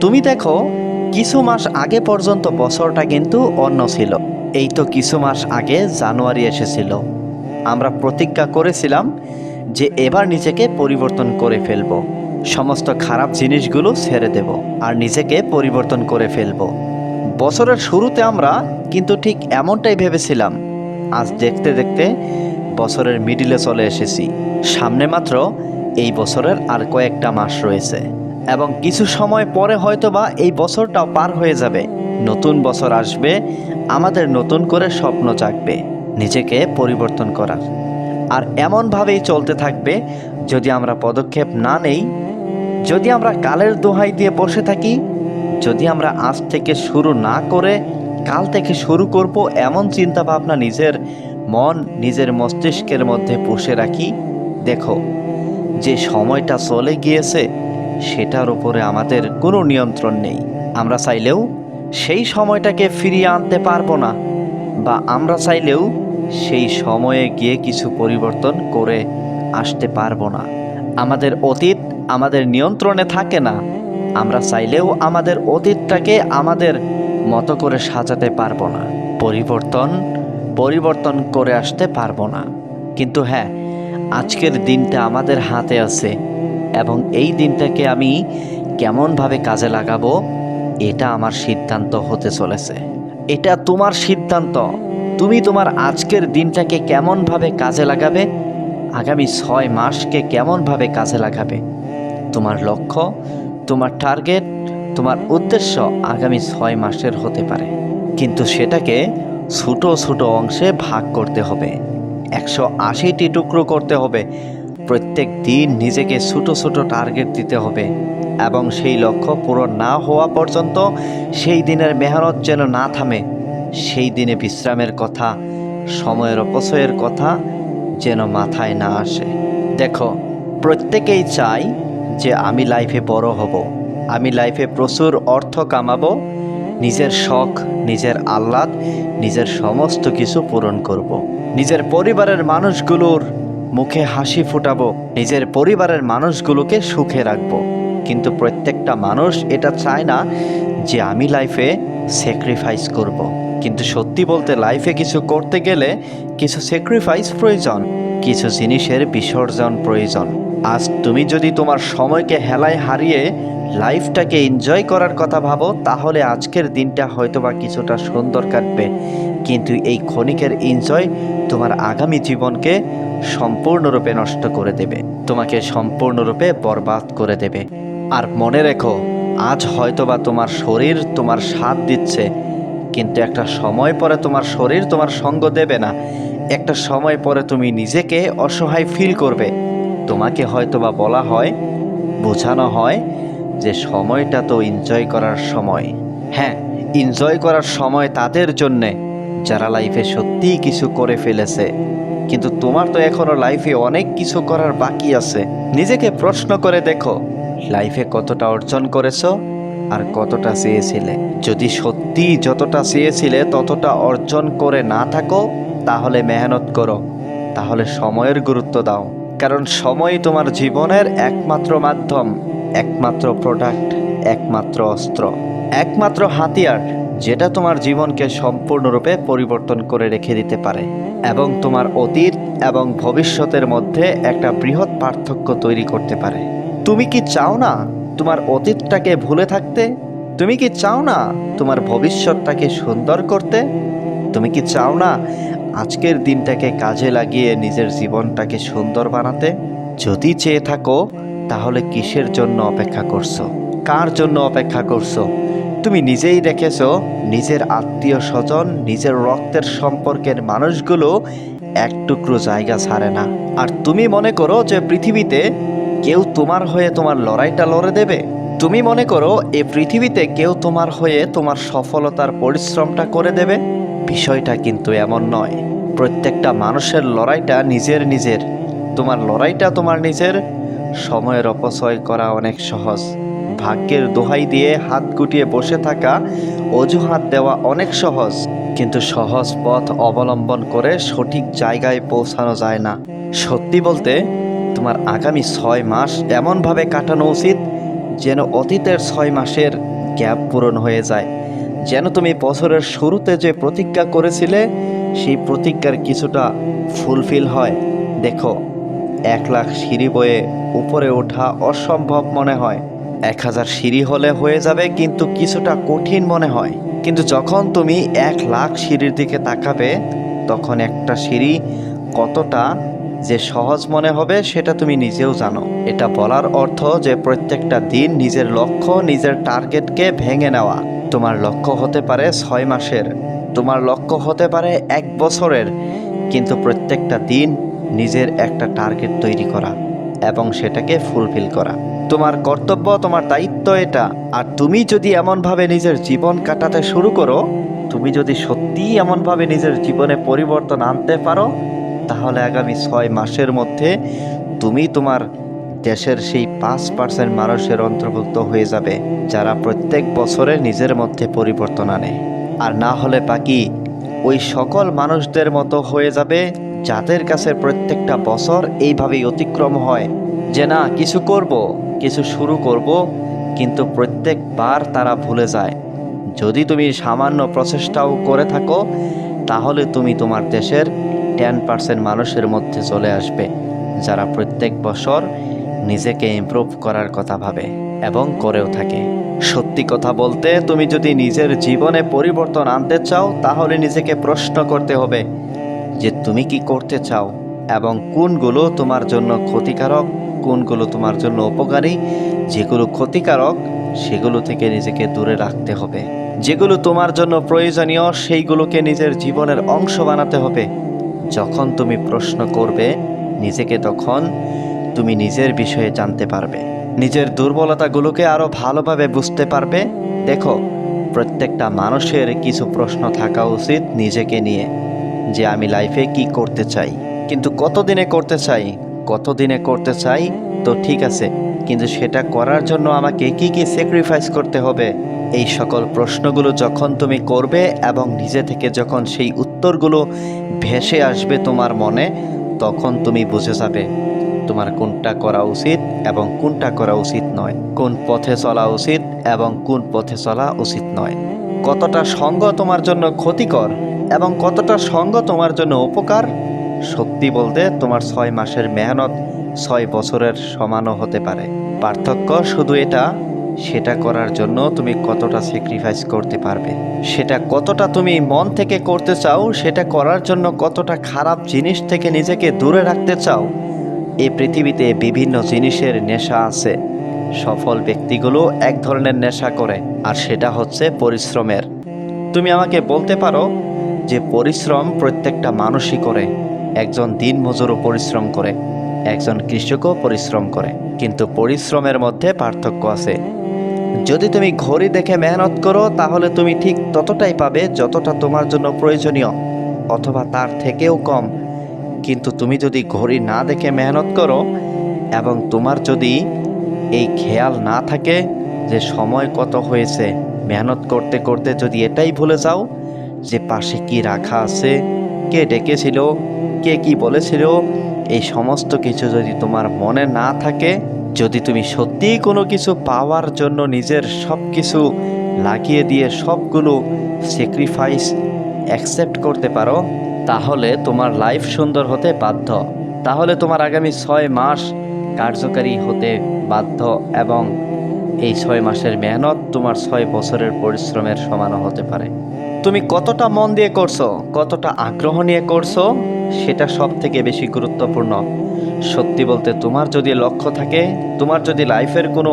তুমি দেখো, কিছু মাস আগে পর্যন্ত বছরটা কিন্তু অন্য ছিল। এই তো কিছু মাস আগে জানুয়ারি এসেছিল। আমরা প্রতিজ্ঞা করেছিলাম যে এবার নিজেকে পরিবর্তন করে ফেলব। সমস্ত খারাপ জিনিসগুলো ছেড়ে দেব আর নিজেকে পরিবর্তন করে ফেলব। বছরের শুরুতে আমরা কিন্তু ঠিক এমনটাই ভেবেছিলাম। আজ দেখতে দেখতে বছরের মিডিলে চলে এসেছি। সামনে মাত্র এই বছরের আর কয়েকটা মাস রয়েছে। এবং কিছু সময় পরে হয়তোবা এই বছরটাও পার হয়ে যাবে। নতুন বছর আসবে, আমাদের নতুন করে স্বপ্ন জাগবে, নিজেকে পরিবর্তন করার। আর এমনভাবেই চলতে থাকবে, যদি আমরা পদক্ষেপ না নেই, যদি আমরা কালের দোহাই দিয়ে বসে থাকি, যদি আমরা আজ থেকে শুরু না করে কাল থেকে শুরু করব এমন চিন্তা ভাবনা নিজের মন, নিজের মস্তিষ্কের মধ্যে পুষে রাখি, দেখো, যে সময়টা চলে গিয়েছে সেটার উপরে আমাদের কোনো নিয়ন্ত্রণ নেই। আমরা চাইলেও সেই সময়টাকে ফিরিয়ে আনতে পারব না, বা আমরা চাইলেও সেই সময়ে গিয়ে কিছু পরিবর্তন করে আসতে পারব না। আমাদের অতীত আমাদের নিয়ন্ত্রণে থাকে না, আমরা চাইলেও আমাদের অতীতটাকে আমাদের মতো করে সাজাতে পারব না। পরিবর্তন পরিবর্তন করে আসতে পারব না। কিন্তু হ্যাঁ আজকের দিনটা আমাদের হাতে আছে। এবং এই দিনটাকে আমি কেমনভাবে কাজে লাগাবো, এটা আমার সিদ্ধান্ত হতে চলেছে। এটা তোমার সিদ্ধান্ত। তুমি তোমার আজকের দিনটাকে কেমনভাবে কাজে লাগাবে, আগামী ছয় মাসকে কেমনভাবে কাজে লাগাবে, তোমার লক্ষ্য, তোমার টার্গেট, তোমার উদ্দেশ্য আগামী ছয় মাসের হতে পারে। কিন্তু সেটাকে ছোটো ছোটো অংশে ভাগ করতে হবে। একশো আশিটি টুকরো করতে হবে। প্রত্যেক দিন নিজেকে ছোটো ছোটো টার্গেট দিতে হবে এবং সেই লক্ষ্য পূরণ না হওয়া পর্যন্ত সেই দিনের মেহনত যেন না থামে সেই দিনে বিশ্রামের কথা, সময়ের অপচয়ের কথা যেন মাথায় না আসে দেখো, প্রত্যেকেই চাই যে আমি লাইফে বড় হব, আমি লাইফে প্রচুর অর্থ কামাবো, নিজের শখ, নিজের আহ্লাদ, নিজের সমস্ত কিছু পূরণ করব। নিজের পরিবারের মানুষগুলোর মুখে হাসি ফুটাবো, নিজের পরিবারের মানুষগুলোকে সুখে রাখব। কিন্তু প্রত্যেকটা মানুষ এটা চায় না যে আমি লাইফে স্যাক্রিফাইস করব। কিন্তু সত্যি বলতে লাইফে কিছু করতে গেলে কিছু স্যাক্রিফাইস প্রয়োজন, কিছু জিনিসের বিসর্জন প্রয়োজন। আজ তুমি যদি তোমার সময়কে হেলায় হারিয়ে লাইফটাকে এনজয় করার কথা ভাবো, তাহলে আজকের দিনটা হয়তোবা কিছুটা সুন্দর কাটবে। কিন্তু এই ক্ষণিকের এনজয় তোমার আগামী জীবনকে সম্পূর্ণরূপে নষ্ট করে দেবে। তোমাকে সম্পূর্ণরূপে বরবাদ করে দেবে। আর মনে রেখো, আজ হয়তোবা তোমার শরীর তোমার সাথ দিচ্ছে, কিন্তু একটা সময় পরে তোমার শরীর তোমার সঙ্গ দেবে না। একটা সময় পরে তুমি নিজেকে অসহায় ফিল করবে। তোমাকে হয়তোবা বলা হয়, বোঝানো হয় যে সময়টা তো এনজয় করার সময়। হ্যাঁ এনজয় করার সময় তাদের জন্যে, যারা লাইফে সত্যিই কিছু করে ফেলেছে। কিন্তু তোমার তো এখনও লাইফে অনেক কিছু করার বাকি আছে। নিজেকে প্রশ্ন করে দেখো লাইফে কতটা অর্জন করেছ আর কতটা চেয়েছিলে? যদি সত্যি যতটা চেয়েছিলে, ততটা অর্জন করে না থাকো, তাহলে মেহনত করো। তাহলে সময়ের গুরুত্ব দাও। কারণ সময় তোমার জীবনের একমাত্র মাধ্যম, একমাত্র প্রোডাক্ট একমাত্র অস্ত্র, একমাত্র হাতিয়ার। যেটা তোমার জীবনকে সম্পূর্ণরূপে পরিবর্তন করে রেখে দিতে পারে এবং তোমার অতীত এবং ভবিষ্যতের মধ্যে একটা বৃহৎ পার্থক্য তৈরি করতে পারে। তুমি কি চাও না তোমার অতীতটাকে ভুলে থাকতে? তুমি কি চাও না তোমার ভবিষ্যৎটাকে সুন্দর করতে? তুমি কি চাও না আজকের দিনটাকে কাজে লাগিয়ে নিজের জীবনটাকে সুন্দর বানাতে? যদি চেয়ে থাকো, তাহলে কিসের জন্য অপেক্ষা করছ? কার জন্য অপেক্ষা করছ? তুমি নিজেই রেখেছ নিজের আত্মীয় স্বজন, নিজের রক্তের সম্পর্কের মানুষগুলো এক টুকরো জায়গা ছাড়ে না। আর তুমি মনে করো যে পৃথিবীতে কেউ তোমার হয়ে তোমার লড়াইটা লড়ে দেবে? তুমি মনে করো এ পৃথিবীতে কেউ তোমার হয়ে তোমার সফলতার পরিশ্রমটা করে দেবে? বিষয়টা কিন্তু এমন নয়। প্রত্যেকটা মানুষের লড়াইটা নিজের নিজের। তোমার লড়াইটা তোমার নিজের। সময়ের অপচয় করা অনেক সহজ। ভাগ্যের দোহাই দিয়ে হাত গুটিয়ে বসে থাকা অজুহাত দেওয়া অনেক সহজ, কিন্তু সহজ পথ অবলম্বন করে সঠিক জায়গায় পৌঁছানো যায় না। সত্যি বলতে, তোমার আগামী ছয় মাস এমনভাবে কাটানো উচিত যেন অতীতের ছয় মাসের গ্যাপ পূরণ হয়ে যায়। যেন তুমি বছরের শুরুতে যে প্রতিজ্ঞা করেছিলে, সেই প্রতিজ্ঞার কিছুটা ফুলফিল হয়। দেখো, এক লাখ সিঁড়ি বয়ে উপরে ওঠা অসম্ভব মনে হয়। এক হাজার সিঁড়ি হলে হয়ে যাবে, কিন্তু কিছুটা কঠিন মনে হয়। কিন্তু যখন তুমি এক লাখ সিঁড়ির দিকে তাকাবে, তখন একটা সিঁড়ি কতটা যে সহজ মনে হবে সেটা তুমি নিজেও জানো। এটা বলার অর্থ যে প্রত্যেকটা দিন নিজের লক্ষ্য, নিজের টার্গেটকে ভেঙে নেওয়া। তোমার লক্ষ্য হতে পারে ছয় মাসের, তোমার লক্ষ্য হতে পারে এক বছরের, কিন্তু প্রত্যেকটা দিন নিজের একটা টার্গেট তৈরি করা এবং সেটাকে ফুলফিল করা। তোমার কর্তব্য, তোমার দায়িত্ব এটা। আর তুমি যদি এমনভাবে নিজের জীবন কাটাতে শুরু করো, তুমি যদি সত্যিই এমনভাবে নিজের জীবনে পরিবর্তন আনতে পারো, তাহলে আগামী ছয় মাসের মধ্যে তুমি তোমার দেশের সেই পাঁচ পার্সেন্ট মানুষের অন্তর্ভুক্ত হয়ে যাবে, যারা প্রত্যেক বছরে নিজের মধ্যে পরিবর্তন আনে। আর না হলে বাকি ওই সকল মানুষদের মতো হয়ে যাবে, যাদের কাছে প্রত্যেকটা বছর এইভাবেই অতিক্রম হয়। যে না, কিছু করব, কিছু শুরু করব, কিন্তু প্রত্যেকবার তারা ভুলে যায়। যদি তুমি সামান্য প্রচেষ্টাও করে থাকো, তাহলে তুমি তোমার দেশের টেন পার্সেন্ট মানুষের মধ্যে চলে আসবে, যারা প্রত্যেক বছর নিজেকে ইমপ্রুভ করার কথা ভাবে এবং করেও থাকে। সত্যি কথা বলতে, তুমি যদি নিজের জীবনে পরিবর্তন আনতে চাও, তাহলে নিজেকে প্রশ্ন করতে হবে, যে তুমি কি করতে চাও এবং কোনগুলো তোমার জন্য ক্ষতিকারক কোনগুলো তোমার জন্য উপকারী? যেগুলো ক্ষতিকারক, সেগুলো থেকে নিজেকে দূরে রাখতে হবে। যেগুলো তোমার জন্য প্রয়োজনীয়, সেইগুলোকে নিজের জীবনের অংশ বানাতে হবে। যখন তুমি প্রশ্ন করবে, নিজেকে তখন তুমি নিজের বিষয়ে জানতে পারবে। নিজের দুর্বলতাগুলোকে আরও ভালোভাবে বুঝতে পারবে। দেখো, প্রত্যেকটা মানুষের কিছু প্রশ্ন থাকা উচিত নিজেকে নিয়ে, যে আমি লাইফে কি করতে চাই? কিন্তু কতদিনে করতে চাই? কতদিনে করতে চাই? তো ঠিক আছে, কিন্তু সেটা করার জন্য আমাকে কি কি স্যাক্রিফাইস করতে হবে? এই সকল প্রশ্নগুলো যখন তুমি করবে এবং নিজে থেকে যখন সেই উত্তরগুলো ভেসে আসবে তোমার মনে, তখন তুমি বুঝে যাবে তোমার কোনটা করা উচিত এবং কোনটা করা উচিত নয়। কোন পথে চলা উচিত এবং কোন পথে চলা উচিত নয়। কতটা সঙ্গ তোমার জন্য ক্ষতিকর এবং কতটা সঙ্গ তোমার জন্য উপকার? সত্যি বলতে তোমার ছয় মাসের মেহনত ছয় বছরের সমানও হতে পারে। পার্থক্য শুধু এটা, সেটা করার জন্য তুমি কতটা স্যাক্রিফাইস করতে পারবে। সেটা কতটা তুমি মন থেকে করতে চাও, সেটা করার জন্য কতটা খারাপ জিনিস থেকে নিজেকে দূরে রাখতে চাও এই পৃথিবীতে বিভিন্ন জিনিসের নেশা আছে। সফল ব্যক্তিগুলো এক ধরনের নেশা করে, আর সেটা হচ্ছে পরিশ্রমের। তুমি আমাকে বলতে পারো যে পরিশ্রম প্রত্যেকটা মানুষই করে একজন দিনমজুরও পরিশ্রম করে, একজন কৃষকও পরিশ্রম করে। কিন্তু পরিশ্রমের মধ্যে পার্থক্য আছে। যদি তুমি ঘড়ি দেখে মেহনত করো, তাহলে তুমি ঠিক ততটাই পাবে যতটা তোমার জন্য প্রয়োজনীয়, অথবা তার থেকেও কম। কিন্তু তুমি যদি ঘড়ি না দেখে মেহনত করো, এবং তোমার যদি এই খেয়াল না থাকে যে সময় কত হয়েছে, মেহনত করতে করতে যদি এটাই ভুলে যাও যে পাশে কি রাখা আছে, কে ডেকেছিল কে কি বলেছিল এই সমস্ত কিছু যদি তোমার মনে না থাকে, যদি তুমি সত্যিই কোনো কিছু পাওয়ার জন্য নিজের সব কিছু লাগিয়ে দিয়ে সবগুলো স্যাক্রিফাইস অ্যাকসেপ্ট করতে পারো, তাহলে তোমার লাইফ সুন্দর হতে বাধ্য। তাহলে তোমার আগামী ছয় মাস কার্যকারী হতে বাধ্য এবং এই ছয় মাসের মেহনত তোমার ছয় বছরের পরিশ্রমের সমানও হতে পারে। তুমি কতটা মন দিয়ে করছ, কতটা আগ্রহ নিয়ে করছ, সেটা সব থেকে বেশি গুরুত্বপূর্ণ। সত্যি বলতে তোমার যদি লক্ষ্য থাকে, তোমার যদি লাইফের কোনো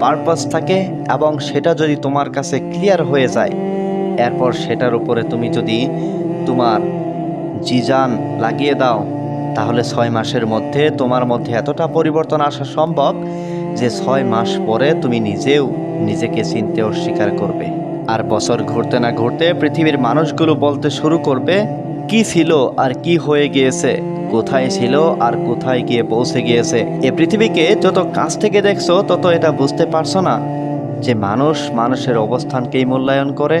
পারপাস থাকে, এবং সেটা যদি তোমার কাছে ক্লিয়ার হয়ে যায়, এরপর সেটার উপরে তুমি যদি তোমার জিজান লাগিয়ে দাও, তাহলে ছয় মাসের মধ্যে তোমার মধ্যে এতটা পরিবর্তন আসা সম্ভব যে ছয় মাস পরে তুমি নিজেও নিজেকে চিনতে অস্বীকার করবে। আর বছর ঘুরতে না ঘুরতে পৃথিবীর মানুষগুলো বলতে শুরু করবে, কি ছিল আর কি হয়ে গিয়েছে, কোথায় ছিল আর কোথায় গিয়ে পৌঁছে গিয়েছে। এ পৃথিবীকে যত কাছ থেকে দেখছ, তত এটা বুঝতে পারছ না যে মানুষ মানুষের অবস্থানকেই মূল্যায়ন করে,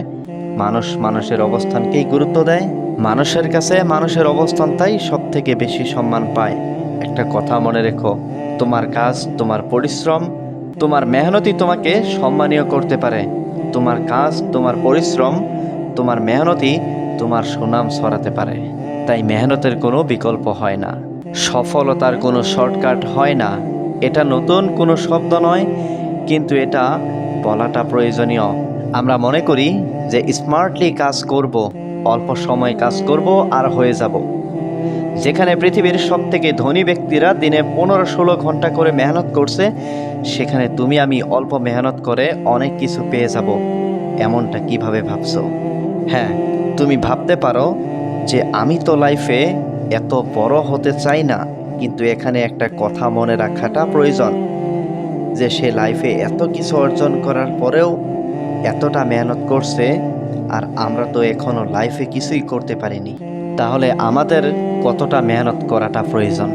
মানুষ মানুষের অবস্থানকেই গুরুত্ব দেয়। মানুষের কাছে মানুষের অবস্থান তাই সব থেকে বেশি সম্মান পায়। একটা কথা মনে রেখো, তোমার কাজ, তোমার পরিশ্রম, তোমার মেহনতই তোমাকে সম্মানীয় করতে পারে। তোমার কাজ, তোমার পরিশ্রম, তোমার মেহনতি, তোমার সুনাম ছড়াতে পারে। তাই মেহনতের কোনো বিকল্প হয় না। সফলতার কোনো শর্টকাট হয় না। এটা নতুন কোনো শব্দ নয়, কিন্তু এটা বলাটা প্রয়োজনীয়। আমরা মনে করি যে স্মার্টলি কাজ করব, অল্প সময় কাজ করব আর হয়ে যাব। যেখানে পৃথিবীর সব থেকে ধনী ব্যক্তিরা দিনে পনেরো ষোলো ঘণ্টা করে মেহনত করছে, সেখানে তুমি আমি অল্প মেহনত করে অনেক কিছু পেয়ে যাব। এমনটা কীভাবে ভাবছ? হ্যাঁ তুমি ভাবতে পারো যে আমি তো লাইফে এত বড় হতে চাই না, কিন্তু এখানে একটা কথা মনে রাখাটা প্রয়োজন যে সে লাইফে এত কিছু অর্জন করার পরেও এতটা মেহনত করছে, আর আমরা তো এখনও লাইফে কিছুই করতে পারিনি। তাহলে আমাদের কতটা মেহনত করাটা প্রয়োজন?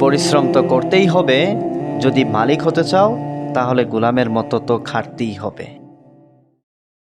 পরিশ্রম তো করতেই হবে। যদি মালিক হতে চাও, তাহলে গোলামের মতো তো খাটতেই হবে।